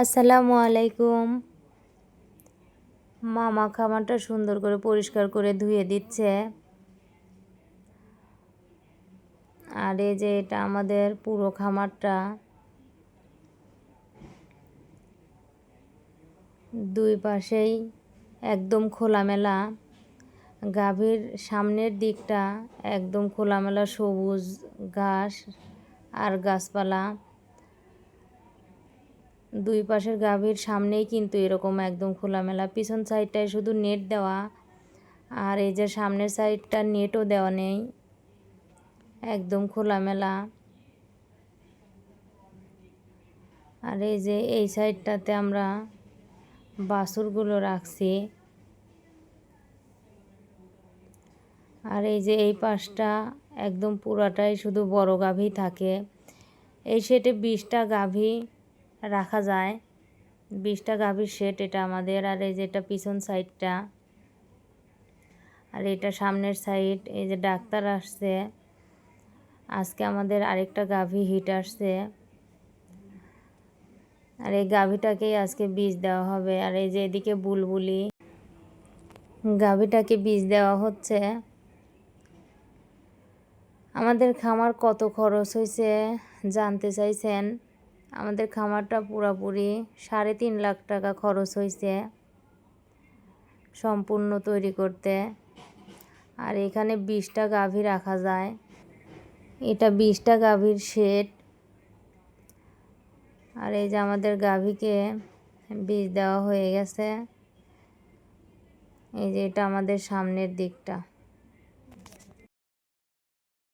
আসসালামু আলাইকুম। মামা খামারটা সুন্দর করে পরিষ্কার করে ধুয়ে দিচ্ছে। আর এই যে এটা আমাদের পুরো খামারটা। দুই পাশেই একদম খোলামেলা। গাভীর সামনের দিকটা একদম খোলামেলা সবুজ ঘাস আর গাছপালা। দুই পাশের গাভীর সামনেই কিন্তু এরকম একদম খোলামেলা, পিছন সাইডটায় শুধু নেট দেওয়া আর এই যে সামনের সাইডটা নেটও দেওয়া নেই, একদম খোলামেলা। আর এই যে এই সাইডটাতে আমরা বাছুরগুলো রাখছি। আর এই যে এই পাশটা একদম পুরাটাই শুধু বড় গাভী থাকে। এই সেটে বিশটা গাভী রাখা যায়। বিশটা গাভীর সেট এটা আমাদের। আর এই যে এটা পিছন সাইডটা আর এটা সামনের সাইড এই যে ডাক্তার আসছে। আজকে আমাদের আরেকটা গাভী হিট আসছে। আর এই গাভীটাকেই আজকে বীজ দেওয়া হবে। আর এই যে এদিকে বুলবুলি। গাভীটাকে বীজ দেওয়া হচ্ছে। আমাদের খামার কত খরচ হয়েছে জানতে চাইছেন? আমাদের খামারটা পুরাপুরি সাড়ে তিন লাখ টাকা খরচ হয়েছে সম্পূর্ণ তৈরি করতে। আর এখানে বিশটা গাভী রাখা যায়। এটা বিশটা গাভীর শেড আর এই যে আমাদের গাভীকে বীজ দেওয়া হয়ে গেছে। এই যে এটা আমাদের সামনের দিকটা।